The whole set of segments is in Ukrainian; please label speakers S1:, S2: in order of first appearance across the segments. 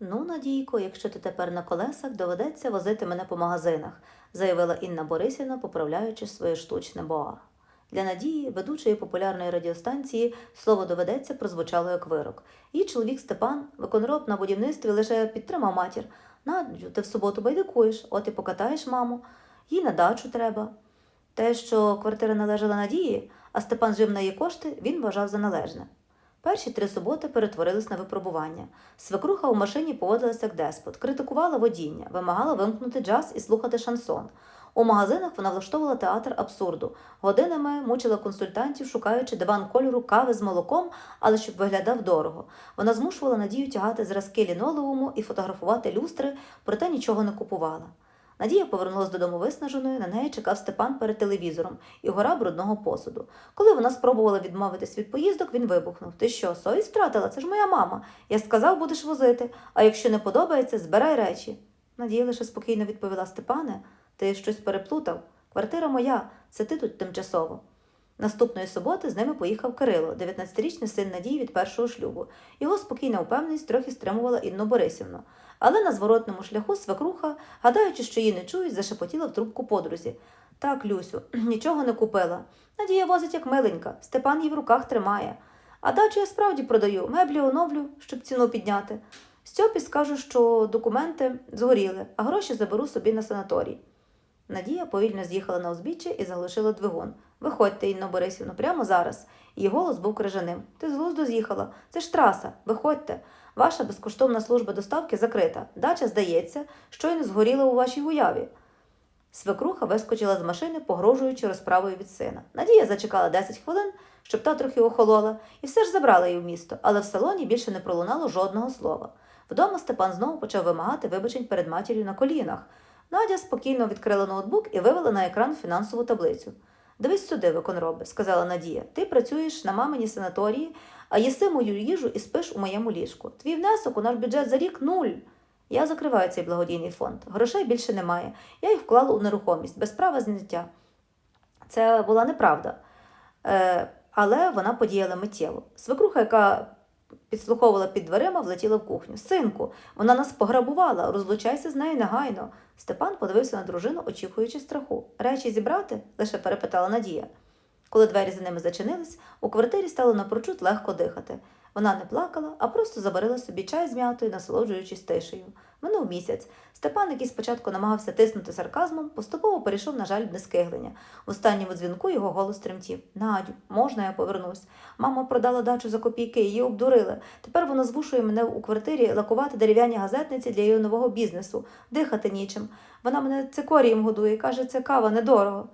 S1: Ну, Надійко, якщо ти тепер на колесах, доведеться возити мене по магазинах, заявила Інна Борисівна, поправляючи своє штучне боа. Для Надії, ведучої популярної радіостанції, слово доведеться прозвучало як вирок. Її чоловік Степан, виконроб на будівництві, лише підтримав матір. Надю, ти в суботу байдикуєш, от і покатаєш маму. Їй на дачу треба. Те, що квартира належала Надії, а Степан жив на її кошти, він вважав за належне. Перші три суботи перетворились на випробування. Свекруха у машині поводилася як деспот, критикувала водіння, вимагала вимкнути джаз і слухати шансон. У магазинах вона влаштовувала театр абсурду. Годинами мучила консультантів, шукаючи диван кольору кави з молоком, але щоб виглядав дорого. Вона змушувала Надію тягати зразки лінолеуму і фотографувати люстри, проте нічого не купувала. Надія повернулася додому виснаженою, на неї чекав Степан перед телевізором і гора брудного посуду. Коли вона спробувала відмовитись від поїздок, він вибухнув: Ти що, совість втратила? Це ж моя мама. Я сказав, будеш возити, а якщо не подобається, збирай речі. Надія лише спокійно відповіла Степане, ти щось переплутав. Квартира моя, це ти тут тимчасово. Наступної суботи з ними поїхав Кирило, 19-річний син Надії від першого шлюбу. Його спокійна упевненість трохи стримувала Інну Борисівну. Але на зворотному шляху свекруха, гадаючи, що її не чують, зашепотіла в трубку подрузі. Так, Люсю, нічого не купила. Надія возить як миленька, Степан її в руках тримає. А дачу я справді продаю, меблі оновлю, щоб ціну підняти. Стьопі скажу, що документи згоріли, а гроші заберу собі на санаторій. Надія повільно з'їхала на узбіччя і заглушила двигун. Виходьте, Інно Борисівно, прямо зараз. Її голос був крижаним. Ти з глузду з'їхала. Це ж траса. Виходьте. Ваша безкоштовна служба доставки закрита. Дача, здається, щойно згоріла у вашій уяві. Свекруха вискочила з машини, погрожуючи розправою від сина. Надія зачекала 10 хвилин, щоб та трохи охолола, і все ж забрала її в місто, але в салоні більше не пролунало жодного слова. Вдома Степан знову почав вимагати вибачень перед матір'ю на колінах. Надя спокійно відкрила ноутбук і вивела на екран фінансову таблицю. Дивись сюди, виконроби, сказала Надія. Ти працюєш на маминій санаторії, а їси мою їжу і спиш у моєму ліжку. Твій внесок у наш бюджет за рік нуль. Я закриваю цей благодійний фонд. Грошей більше немає. Я їх вклала у нерухомість без права зняття. Це була неправда. Е, але вона подіяла миттєво. Свекруха, яка підслуховувала під дверима, влетіла в кухню. Синку, вона нас пограбувала, розлучайся з нею негайно. Степан подивився на дружину, очікуючи страху. Речі зібрати? лише перепитала Надія. Коли двері за ними зачинились, у квартирі стало напрочуд легко дихати. Вона не плакала, а просто заварила собі чай з м'ятою, насолоджуючись тишею. Минув місяць. Степан, який спочатку намагався тиснути сарказмом, поступово перейшов, на жаль, в нескиглення. В останньому дзвінку його голос тремтів. Надю, можна я повернусь? Мама продала дачу за копійки, її обдурили. Тепер вона змушує мене у квартирі лакувати дерев'яні газетниці для її нового бізнесу, дихати нічим. Вона мене цикорієм годує, каже, це кава недорого.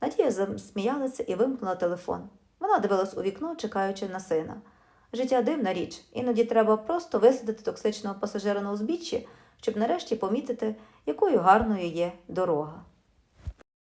S1: Надія засміялася і вимкнула телефон. Вона дивилась у вікно, чекаючи на сина. Життя дивна річ, іноді треба просто висадити токсичного пасажира на узбіччі, щоб нарешті помітити, якою гарною є дорога.